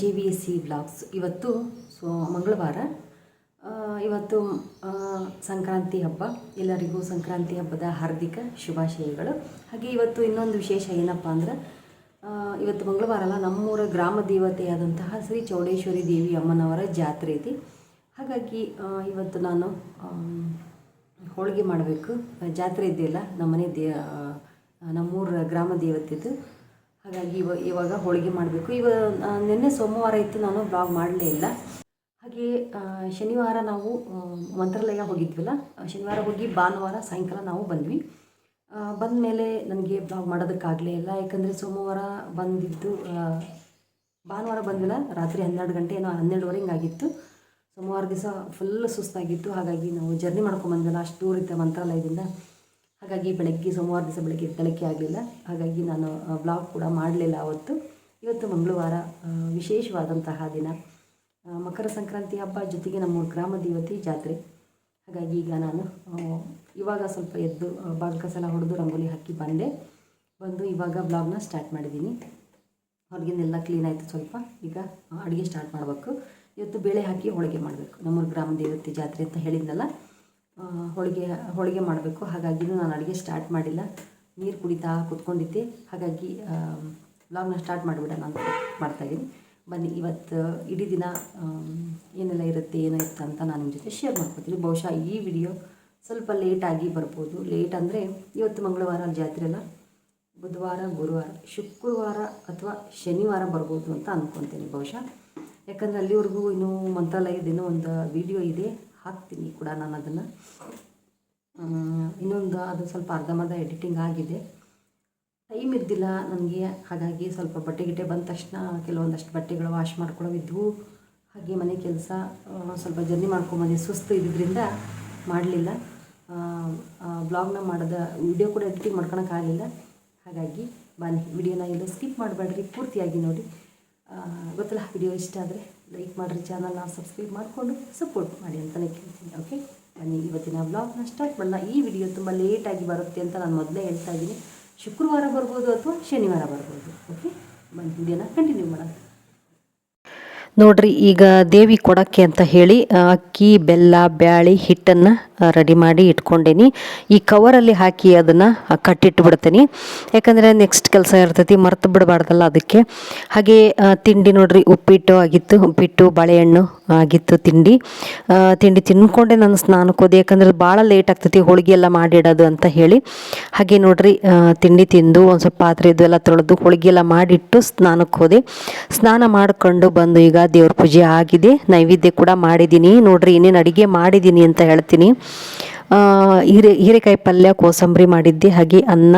G V S C blogs ಇವತ್ತು so, ಮಂಗಳವಾರ. ಇವತ್ತು ಸಂಕ್ರಾಂತಿ ಹಬ್ಬ. ಎಲ್ಲರಿಗೂ ಸಂಕ್ರಾಂತಿ ಹಬ್ಬದ ಹಾರ್ದಿಕ ಶುಭಾಶಯಗಳು. ಹಾಗೆ ಇವತ್ತು ಇನ್ನೊಂದು ವಿಶೇಷ ಏನಪ್ಪ ಅಂದ್ರೆ ಇವತ್ತು ಮಂಗಳವಾರ ಅಲ್ಲ, ನಮ್ಮೂರ ಗ್ರಾಮ ದೇವತೆಯಾದಂತಹ ಶ್ರೀ ಚೌಡೇಶ್ವರಿ ದೇವಿ ಅಮ್ಮನವರ ಜಾತ್ರೆ ಇದೆ. ಹಾಗಾಗಿ ಇವತ್ತು ನಾನು ಹೋಳಿಗೆ ಮಾಡಬೇಕು. ಜಾತ್ರೆ ಇದೆಯಲ್ಲ, ನಮ್ಮನೆ ದೇ ನಮ್ಮೂರ ಗ್ರಾಮ ದೇವತೆದು. ಹಾಗಾಗಿ ಇವ ಇವಾಗ ಹೋಳಿಗೆ ಮಾಡಬೇಕು. ಇವ ನಿನ್ನೆ ಸೋಮವಾರ ಇತ್ತು, ನಾನು ಬ್ಲಾಗ್ ಮಾಡಲೇ ಇಲ್ಲ. ಹಾಗೆ ಶನಿವಾರ ನಾವು ಮಂತ್ರಾಲಯ ಹೋಗಿದ್ವಲ್ಲ ಶನಿವಾರ ಹೋಗಿ ಭಾನುವಾರ ಸಾಯಂಕಾಲ ನಾವು ಬಂದ್ವಿ. ಬಂದ ಮೇಲೆ ನನಗೆ ಬ್ಲಾಗ್ ಮಾಡೋದಕ್ಕಾಗಲೇ ಇಲ್ಲ. ಯಾಕಂದರೆ ಸೋಮವಾರ ಬಂದಿದ್ದು ಭಾನುವಾರ ಬಂದಿಲ್ಲ ರಾತ್ರಿ ಹನ್ನೆರಡು ಗಂಟೆ, ಏನೋ ಹನ್ನೆರಡುವರೆ ಹಿಂಗಾಗಿತ್ತು. ಸೋಮವಾರ ದಿವಸ ಫುಲ್ ಸುಸ್ತಾಗಿತ್ತು. ಹಾಗಾಗಿ ನಾವು ಜರ್ನಿ ಮಾಡ್ಕೊಂಡು ಬಂದಿಲ್ಲ ಅಷ್ಟು ದೂರ ಇತ್ತು ಮಂತ್ರಾಲಯದಿಂದ. ಹಾಗಾಗಿ ಬೆಳಗ್ಗೆ ಸೋಮವಾರ ದಿವಸ ಬೆಳಗ್ಗೆ ಬೆಳಗ್ಗೆ ಆಗಲಿಲ್ಲ. ಹಾಗಾಗಿ ನಾನು ಬ್ಲಾಗ್ ಕೂಡ ಮಾಡಲಿಲ್ಲ ಅವತ್ತು. ಇವತ್ತು ಮಂಗಳವಾರ ವಿಶೇಷವಾದಂತಹ ದಿನ. ಮಕರ ಸಂಕ್ರಾಂತಿ ಹಬ್ಬ ಜೊತೆಗೆ ನಮ್ಮ ಗ್ರಾಮ ದೇವತೆ ಜಾತ್ರೆ. ಹಾಗಾಗಿ ಈಗ ನಾನು ಇವಾಗ ಸ್ವಲ್ಪ ಎದ್ದು ಬಾಲ್ ಕಸಲ ಹೊಡೆದು ರಂಗೋಲಿ ಹಾಕಿ ಬಂದೆ. ಬಂದು ಇವಾಗ ಬ್ಲಾಗ್ನ ಸ್ಟಾರ್ಟ್ ಮಾಡಿದ್ದೀನಿ. ಹೊರಗಿನೆಲ್ಲ ಕ್ಲೀನ್ ಆಯಿತು ಸ್ವಲ್ಪ. ಈಗ ಅಡುಗೆ ಸ್ಟಾರ್ಟ್ ಮಾಡಬೇಕು. ಇವತ್ತು ಬೇಳೆ ಹಾಕಿ ಹೋಳಿಗೆ ಮಾಡಬೇಕು. ನಮ್ಮೂರು ಗ್ರಾಮ ದೇವತೆ ಜಾತ್ರೆ ಅಂತ ಹೇಳಿದ್ನಲ್ಲ. ಹೋಳಿಗೆ ಹೋಳಿಗೆ ಮಾಡಬೇಕು. ಹಾಗಾಗಿ ನಾನು ಅಡುಗೆ ಸ್ಟಾರ್ಟ್ ಮಾಡಿಲ್ಲ. ನೀರು ಕುಡಿತಾ ಕೂತ್ಕೊಂಡಿದ್ದೆ. ಹಾಗಾಗಿ ವ್ಲಾಗ್ನ ಸ್ಟಾರ್ಟ್ ಮಾಡಿಬಿಡೋಣ ಅಂತ ಮಾಡ್ತಾಯಿದ್ದೀನಿ ಬನ್ನಿ, ಇವತ್ತು, ಇಡೀ ದಿನ ಏನೆಲ್ಲ ಇರುತ್ತೆ ಏನೋ ಇರುತ್ತೆ ಅಂತ ನಾನು ನಿಮ್ಮ ಜೊತೆ ಶೇರ್ ಮಾಡ್ಕೊತೀನಿ. ಬಹುಶಃ ಈ ವಿಡಿಯೋ ಸ್ವಲ್ಪ ಲೇಟಾಗಿ ಬರ್ಬೋದು. ಲೇಟ್ ಅಂದರೆ ಇವತ್ತು ಮಂಗಳವಾರ ಜಾತ್ರೆ ಅಲ್ಲ. ಬುಧವಾರ, ಗುರುವಾರ, ಶುಕ್ರವಾರ ಅಥವಾ ಶನಿವಾರ ಬರ್ಬೋದು ಅಂತ ಅಂದ್ಕೊತೀನಿ ಬಹುಶಃ. ಯಾಕಂದರೆ ಅಲ್ಲಿವರೆಗೂ ಇನ್ನೂ ಮಂತ್ರಾಲಯದ ಒಂದು ವಿಡಿಯೋ ಇದೆ. ಹಾಕ್ತೀನಿ ಕೂಡ ನಾನು ಅದನ್ನು. ಇನ್ನೊಂದು ಅದು ಸ್ವಲ್ಪ ಅರ್ಧಂಬರ್ಧ ಎಡಿಟಿಂಗ್ ಆಗಿದೆ. ಟೈಮ್ ಇದ್ದಿಲ್ಲ ನನಗೆ, ಹಾಗಾಗಿ ಸ್ವಲ್ಪ ಬಟ್ಟೆ ಗಿಟ್ಟೆ ಬಂದ ತಕ್ಷಣ ಕೆಲವೊಂದಷ್ಟು ಬಟ್ಟೆಗಳು ವಾಶ್ ಮಾಡ್ಕೊಳ್ಳೋವಿದ್ವು ಹಾಗೆ ಮನೆ ಕೆಲಸ ಸ್ವಲ್ಪ ಜರ್ನಿ ಮಾಡ್ಕೊಂಬಂದು ಸುಸ್ತು ಇದ್ದಿದ್ದರಿಂದ ಮಾಡಲಿಲ್ಲ. ಬ್ಲಾಗ್ನ ಮಾಡಿದ ವಿಡಿಯೋ ಕೂಡ ಎಡಿಟಿಂಗ್ ಮಾಡ್ಕೊಳಕ್ಕಾಗಲಿಲ್ಲ ಹಾಗಾಗಿ ಬನ್ನಿ ವಿಡಿಯೋನ ಎಲ್ಲ ಸ್ಕಿಪ್ ಮಾಡಬೇಡ್ರಿ, ಪೂರ್ತಿಯಾಗಿ ನೋಡಿ. ಗೊತ್ತಲ್ಲ ವಿಡಿಯೋ ಇಷ್ಟ ಆದರೆ. ಲೈಕ್ ಮಾಡಿರಿ ಚಾನಲ್ನ ಸಬ್ಸ್ಕ್ರೈಬ್ ಮಾಡಿಕೊಂಡು ಸಪೋರ್ಟ್ ಮಾಡಿ ಅಂತಲೇ ಕೇಳ್ತೀನಿ ಓಕೆ ಬನ್ನಿ, ಇವತ್ತಿನ ಬ್ಲಾಗ್ನ ಸ್ಟಾರ್ಟ್ ಮಾಡೋಣ ಈ ವಿಡಿಯೋ ತುಂಬ ಲೇಟಾಗಿ ಬರುತ್ತೆ ಅಂತ ನಾನು ಮೊದಲೇ ಹೇಳ್ತಾ ಇದ್ದೀನಿ. ಶುಕ್ರವಾರ ಬರ್ಬೋದು ಅಥವಾ ಶನಿವಾರ ಬರ್ಬೋದು ಓಕೆ ಬನ್ನಿ ವಿಡಿಯೋನ ಕಂಟಿನ್ಯೂ ಮಾಡೋಣ. ನೋಡ್ರಿ, ಈಗ ದೇವಿ ಕೊಡಕ್ಕೆ ಅಂತ ಹೇಳಿ ಅಕ್ಕಿ, ಬೆಲ್ಲ, ಬ್ಯಾಳಿ, ಹಿಟ್ಟನ್ನು ರೆಡಿ ಮಾಡಿ ಇಟ್ಕೊಂಡೇನಿ. ಈ ಕವರಲ್ಲಿ ಹಾಕಿ ಅದನ್ನು ಕಟ್ಟಿಟ್ಬಿಡ್ತೀನಿ. ಯಾಕಂದರೆ ನೆಕ್ಸ್ಟ್ ಕೆಲಸ ಇರ್ತೈತಿ, ಮರ್ತು ಬಿಡಬಾರ್ದಲ್ಲ ಅದಕ್ಕೆ. ಹಾಗೆ ತಿಂಡಿ ನೋಡ್ರಿ, ಉಪ್ಪಿಟ್ಟು ಆಗಿತ್ತು, ಉಪ್ಪಿಟ್ಟು, ಬಾಳೆಹಣ್ಣು ಆಗಿತ್ತು ತಿಂಡಿ. ತಿಂಡಿ ತಿನ್ಕೊಂಡೆ ನಾನು ಸ್ನಾನಕ್ಕೆ ಹೋದೆ, ಯಾಕಂದ್ರೆ ಭಾಳ ಲೇಟ್ ಆಗ್ತೈತಿ, ಹೋಳಿಗೆ ಎಲ್ಲ ಮಾಡಿಡೋದು ಅಂತ ಹೇಳಿ. ಹಾಗೆ ನೋಡ್ರಿ ತಿಂಡಿ ತಿಂದು, ಒಂದು ಸ್ವಲ್ಪ ಪಾತ್ರೆ ಇದು ಎಲ್ಲ ತೊಳೆದು, ಹೋಳಿಗೆ ಎಲ್ಲ ಮಾಡಿಟ್ಟು ಸ್ನಾನಕ್ಕೆ ಹೋದೆ. ಸ್ನಾನ ಮಾಡಿಕೊಂಡು ಬಂದು ಈಗ ದೇವ್ರ ಪೂಜೆ ಆಗಿದೆ. ನೈವೇದ್ಯ ಕೂಡ ಮಾಡಿದ್ದೀನಿ. ನೋಡ್ರಿ ಏನೇನು ಅಡುಗೆ ಮಾಡಿದ್ದೀನಿ ಅಂತ ಹೇಳ್ತೀನಿ. ಹೀರೆ, ಹೀರೆಕಾಯಿ ಪಲ್ಯ, ಕೋಸಂಬರಿ ಮಾಡಿದ್ದೆ. ಹಾಗೆ ಅನ್ನ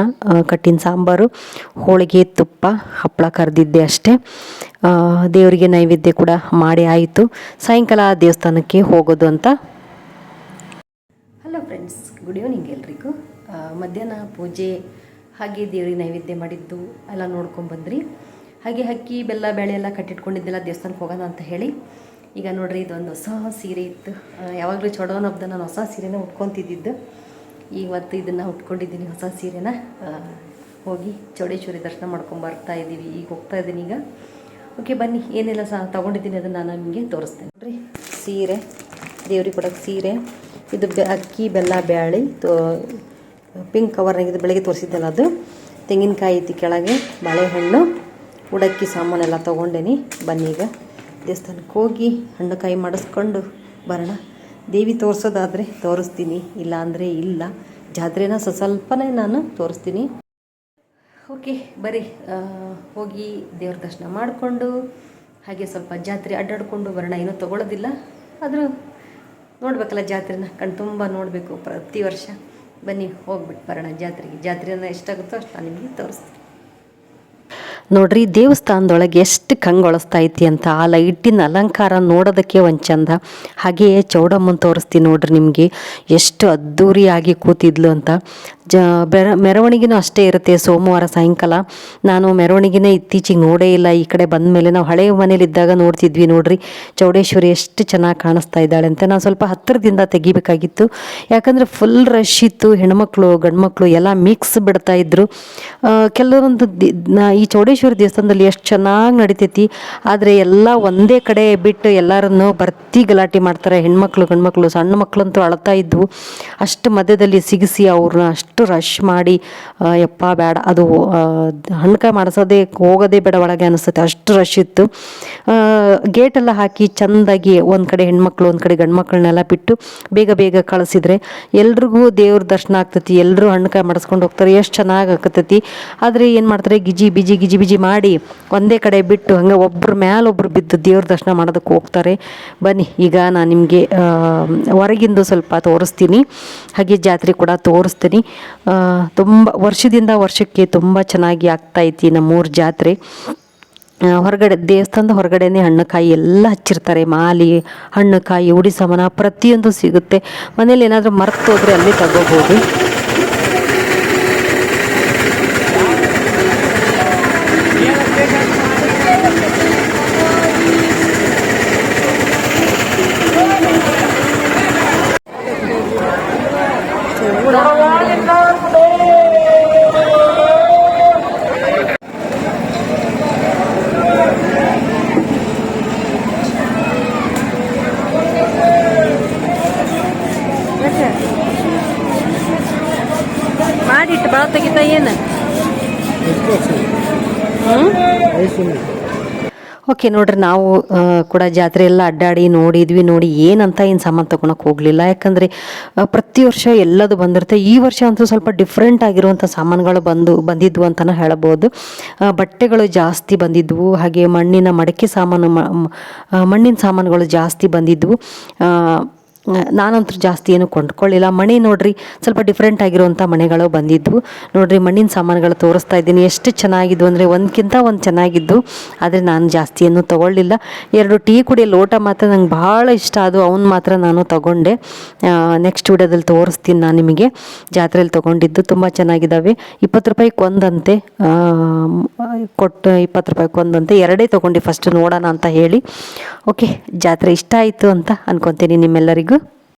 ಕಟ್ಟಿನ ಸಾಂಬಾರು, ಹೋಳಿಗೆ, ತುಪ್ಪ, ಹಪ್ಪಳ ಕರೆದಿದ್ದೆ ಅಷ್ಟೇ. ದೇವರಿಗೆ ನೈವೇದ್ಯ ಕೂಡ ಮಾಡಿ ಆಯಿತು. ಸಾಯಂಕಾಲ ದೇವಸ್ಥಾನಕ್ಕೆ ಹೋಗೋದು ಅಂತ. ಹಲೋ ಫ್ರೆಂಡ್ಸ್ ಗುಡ್ ಈವ್ನಿಂಗ್ ಎಲ್ರಿಗೂ. ಮಧ್ಯಾಹ್ನ ಪೂಜೆ ಹಾಗೆ ದೇವ್ರಿಗೆ ನೈವೇದ್ಯ ಮಾಡಿದ್ದು ಎಲ್ಲ ನೋಡ್ಕೊಂಬಂದ್ರಿ ಹಾಗೆ ಅಕ್ಕಿ, ಬೆಲ್ಲ ಬೇಳೆ ಎಲ್ಲ ಕಟ್ಟಿಟ್ಕೊಂಡಿದ್ದೆಲ್ಲ ದೇವಸ್ಥಾನಕ್ಕೆ ಹೋಗೋಣ ಅಂತ ಹೇಳಿ. ಈಗ ನೋಡ್ರಿ, ಇದೊಂದು ಹೊಸ ಸೀರೆ ಇತ್ತು. ಯಾವಾಗಲೂ ಚೊಡೋನ್ ಹಬ್ಬದ ನಾನು ಹೊಸ ಸೀರೆನ ಉಟ್ಕೊತಿದ್ದಿದ್ದು. ಇವತ್ತು ಇದನ್ನು ಉಟ್ಕೊಂಡಿದ್ದೀನಿ ಹೊಸ ಸೀರೆನ. ಹೋಗಿ ಚೌಡೇಶ್ವರಿ ದರ್ಶನ ಮಾಡ್ಕೊಂಡು ಬರ್ತಾ ಇದ್ದೀವಿ ಈಗ ಹೋಗ್ತಾ ಇದ್ದೀನಿ ಈಗ. ಓಕೆ ಬನ್ನಿ. ಏನೆಲ್ಲ ಸಹ ತೊಗೊಂಡಿದ್ದೀನಿ ಅದನ್ನು ನಾನು ನಿಮಗೆ ತೋರಿಸ್ತೇನೆ. ನೋಡ್ರಿ, ಸೀರೆ. ದೇವ್ರಿಗೆ ಕೊಡೋಕ್ಕೆ ಸೀರೆ. ಇದು ಬೆ, ಅಕ್ಕಿ, ಬೆಲ್ಲ, ಬ್ಯಾಳಿ. ತೋ, ಪಿಂಕ್ ಕವರ್ನಾಗಿದ್ದು ಬೆಳಗ್ಗೆ ತೋರಿಸಿದ್ದಲ್ಲ ಅದು. ತೆಂಗಿನಕಾಯಿ ಐತಿ ಕೆಳಗೆ, ಬಾಳೆಹಣ್ಣು. ಉಡಕ್ಕಿ ಸಾಮಾನೆಲ್ಲ ತೊಗೊಂಡೇನಿ. ಬನ್ನಿ ಈಗ ದೇವಸ್ಥಾನಕ್ಕೆ ಹೋಗಿ ಹಣ್ಣು ಕಾಯಿ ಮಾಡಿಸ್ಕೊಂಡು ಬರೋಣ. ದೇವಿ ತೋರಿಸೋದಾದರೆ ತೋರಿಸ್ತೀನಿ. ಇಲ್ಲ ಅಂದರೆ ಇಲ್ಲ. ಜಾತ್ರೆನ ಸ್ವ ಸ್ವಲ್ಪನೇ ನಾನು ತೋರಿಸ್ತೀನಿ. ಓಕೆ ಬರ್ರಿ ಹೋಗಿ ದೇವ್ರ ದರ್ಶನ ಮಾಡಿಕೊಂಡು ಹಾಗೆ ಸ್ವಲ್ಪ ಜಾತ್ರೆ ಅಡ್ಡಾಡಿಕೊಂಡು ಬರೋಣ. ಏನೂ ತೊಗೊಳೋದಿಲ್ಲ. ಆದರೂ ನೋಡಬೇಕಲ್ಲ ಜಾತ್ರೆನ. ಕಣ್ತುಂಬ ನೋಡಬೇಕು ಪ್ರತಿ ವರ್ಷ. ಬನ್ನಿ, ಹೋಗ್ಬಿಟ್ಟು ಬರೋಣ ಜಾತ್ರೆಗೆ. ಜಾತ್ರೆನ ಎಷ್ಟಾಗುತ್ತೋ ಅಷ್ಟು ನಾನು ನಿಮಗೆ ತೋರಿಸ್ತೀನಿ. ನೋಡ್ರಿ, ದೇವಸ್ಥಾನದೊಳಗೆ ಎಷ್ಟು ಕಂಗೊಳಿಸ್ತಾ ಐತಿ ಅಂತ, ಆ ಲೈಟಿನ ಅಲಂಕಾರ ನೋಡೋದಕ್ಕೆ ಒಂದು ಚಂದ. ಹಾಗೆಯೇ ಚೌಡಮ್ಮನ ತೋರಿಸ್ತೀನಿ ನೋಡ್ರಿ ನಿಮಗೆ, ಎಷ್ಟು ಅದ್ಧೂರಿಯಾಗಿ ಕೂತಿದ್ಲು ಅಂತ. ಜ, ಬೆರ, ಮೆರವಣಿಗೆನೂ ಅಷ್ಟೇ ಇರುತ್ತೆ ಸೋಮವಾರ, ಸಾಯಂಕಾಲ. ನಾನು ಮೆರವಣಿಗೆನೇ ಇತ್ತೀಚೆಗೆ ನೋಡೇ ಇಲ್ಲ. ಈ ಕಡೆ ಬಂದ ಮೇಲೆ ನಾವು ಹಳೆಯ ಮನೇಲಿದ್ದಾಗ ನೋಡ್ತಿದ್ವಿ ನೋಡ್ರಿ. ಚೌಡೇಶ್ವರಿ ಎಷ್ಟು ಚೆನ್ನಾಗಿ ಕಾಣಿಸ್ತಾ ಇದ್ದಾಳೆ ಅಂತ ನಾನು ಸ್ವಲ್ಪ ಹತ್ತಿರದಿಂದ ತೆಗಿಬೇಕಾಗಿತ್ತು. ಯಾಕಂದರೆ ಫುಲ್ ರಶ್ ಇತ್ತು. ಹೆಣ್ಮಕ್ಳು, ಗಂಡ್ಮಕ್ಳು ಎಲ್ಲ ಮಿಕ್ಸ್ ಬಿಡ್ತಾ ಇದ್ರು. ಕೆಲವೊಂದು ಈ ಚೌಡೇಶ್ವರಿ ದೇವಸ್ಥಾನದಲ್ಲಿ ಎಷ್ಟು ಚೆನ್ನಾಗಿ ನಡಿತೈತಿ. ಆದರೆ ಎಲ್ಲ ಒಂದೇ ಕಡೆ ಬಿಟ್ಟು ಎಲ್ಲರನ್ನು ಬರ್ತಿ ಗಲಾಟೆ ಮಾಡ್ತಾರೆ. ಹೆಣ್ಮಕ್ಳು, ಗಂಡ್ಮಕ್ಳು, ಸಣ್ಣ ಮಕ್ಕಳಂತೂ ಅಳ್ತಾ ಇದ್ವು. ಅಷ್ಟು ಮಧ್ಯದಲ್ಲಿ ಸಿಗಿಸಿ ಅವ್ರನ್ನ ಅಷ್ಟು ರಶ್ ಮಾಡಿ ಯಪ್ಪಾ ಬೇಡ ಅದು ಹಣ್ಕ ಮಾಡಿಸೋದೇ, ಹೋಗೋದೇ ಬೇಡ ಒಳಗೆ ಅನಿಸುತ್ತೆ, ಅಷ್ಟು ರಶ್ ಇತ್ತು. ಗೇಟೆಲ್ಲ ಹಾಕಿ ಚೆಂದಾಗಿ ಒಂದು ಕಡೆ ಹೆಣ್ಮಕ್ಳು, ಒಂದು ಕಡೆ ಗಂಡ್ಮಕ್ಳನ್ನೆಲ್ಲ ಬಿಟ್ಟು ಬೇಗ ಬೇಗ ಕಳಿಸಿದ್ರೆ ಎಲ್ರಿಗೂ ದೇವ್ರ ದರ್ಶನ ಆಗ್ತೈತಿ ಎಲ್ಲರೂ ಹಣ್ಕಾಯಿ ಮಾಡಿಸ್ಕೊಂಡು ಹೋಗ್ತಾರೆ, ಎಷ್ಟು ಚೆನ್ನಾಗಿ ಆಗ್ತೈತಿ. ಆದರೆ ಏನು ಮಾಡ್ತಾರೆ, ಗಿಜಿ ಬಿಜಿ ಗಿಜಿ ಬಿಜಿ ಮಾಡಿ ಒಂದೇ ಕಡೆ ಬಿಟ್ಟು ಹಂಗೆ ಒಬ್ಬರು ಮ್ಯಾಲ ಒಬ್ಬರು ಬಿದ್ದು ದೇವ್ರ ದರ್ಶನ ಮಾಡೋದಕ್ಕೆ ಹೋಗ್ತಾರೆ. ಬನ್ನಿ, ಈಗ ನಾನು ನಿಮಗೆ ಹೊರಗಿಂದು ಸ್ವಲ್ಪ ತೋರಿಸ್ತೀನಿ, ಹಾಗೆ ಜಾತ್ರೆ ಕೂಡ ತೋರಿಸ್ತೀನಿ. ತುಂಬ ವರ್ಷದಿಂದ ವರ್ಷಕ್ಕೆ ತುಂಬ ಚೆನ್ನಾಗಿ ಆಗ್ತಾಯಿತ್ತು ನಮ್ಮೂರ ಜಾತ್ರೆ. ಹೊರಗಡೆ ದೇವಸ್ಥಾನದ ಹೊರಗಡೆನೆ ಹಣ್ಣು ಕಾಯಿ ಎಲ್ಲ ಹಚ್ಚಿರ್ತಾರೆ. ಮಾಲಿ ಹಣ್ಣು ಕಾಯಿ ಉಡಿ ಸಾಮಾನ ಪ್ರತಿಯೊಂದು ಸಿಗುತ್ತೆ. ಮನೇಲಿ ಏನಾದರೂ ಮರ್ತು ಹೋದರೆ ಅಲ್ಲಿ ತಗೋಬೋದು. ಮಾಡಿಟ್ಟು ಭಾಳ ತೆಗಿತ ಏನು? ಓಕೆ, ನೋಡ್ರಿ, ನಾವು ಕೂಡ ಜಾತ್ರೆ ಎಲ್ಲ ಅಡ್ಡಾಡಿ ನೋಡಿದ್ವಿ. ನೋಡಿ, ಏನಂತ ಏನು ಸಾಮಾನು ತೊಗೊಳಕ್ಕೆ ಹೋಗಲಿಲ್ಲ. ಯಾಕಂದರೆ ಪ್ರತಿ ವರ್ಷ ಎಲ್ಲದು ಬಂದಿರುತ್ತೆ. ಈ ವರ್ಷ ಅಂತೂ ಸ್ವಲ್ಪ ಡಿಫ್ರೆಂಟ್ ಆಗಿರುವಂಥ ಸಾಮಾನುಗಳು ಬಂದು, ಬಂದಿದ್ವು ಅಂತಲೇ ಹೇಳ್ಬೋದು. ಬಟ್ಟೆಗಳು ಜಾಸ್ತಿ ಬಂದಿದ್ವು. ಹಾಗೆ ಮಣ್ಣಿನ ಮಡಕೆ ಸಾಮಾನು ಮಣ್ಣಿನ ಸಾಮಾನುಗಳು ಜಾಸ್ತಿ ಬಂದಿದ್ವು. ನಾನಂತೂ ಜಾಸ್ತಿ ಏನು ಕೊಂಡ್ಕೊಳ್ಳಿಲ್ಲ. ಮಣಿ ನೋಡ್ರಿ ಸ್ವಲ್ಪ ಡಿಫ್ರೆಂಟ್ ಆಗಿರುವಂಥ ಮನೆಗಳು ಬಂದಿದ್ವು. ನೋಡ್ರಿ ಮಣ್ಣಿನ ಸಾಮಾನುಗಳು ತೋರಿಸ್ತಾ ಇದ್ದೀನಿ. ಎಷ್ಟು ಚೆನ್ನಾಗಿದ್ವು ಅಂದರೆ ಒಂದಕ್ಕಿಂತ ಒಂದು ಚೆನ್ನಾಗಿದ್ದು. ಆದರೆ ನಾನು ಜಾಸ್ತಿ ಏನು ತೊಗೊಳ್ಳಿಲ್ಲ. ಎರಡು ಟೀ ಕುಡಿಯೋ ಲೋಟ ಮಾತ್ರ ನಂಗೆ ಭಾಳ ಇಷ್ಟ. ಅದು ಅವ್ನು ಮಾತ್ರ ನಾನು ತೊಗೊಂಡೆ. ನೆಕ್ಸ್ಟ್ ವಿಡಿಯೋದಲ್ಲಿ ತೋರಿಸ್ತೀನಿ ನಾನು ನಿಮಗೆ. ಜಾತ್ರೆಯಲ್ಲಿ ತೊಗೊಂಡಿದ್ದು ತುಂಬ ಚೆನ್ನಾಗಿದ್ದಾವೆ. ಇಪ್ಪತ್ತು ರೂಪಾಯಿಗೆ ಒಂದಂತೆ. ಆ, ಕೊಟ್ಟು ಇಪ್ಪತ್ತು ರೂಪಾಯಿಗೆ ಕೊಂದಂತೆ ಎರಡೇ ತೊಗೊಂಡು ಫಸ್ಟ್ ನೋಡೋಣ ಅಂತ ಹೇಳಿ. ಓಕೆ ಜಾತ್ರೆ ಇಷ್ಟ ಆಯಿತು ಅಂತ ಅನ್ಕೊತೀನಿ ನಿಮ್ಮೆಲ್ಲರಿಗೂ.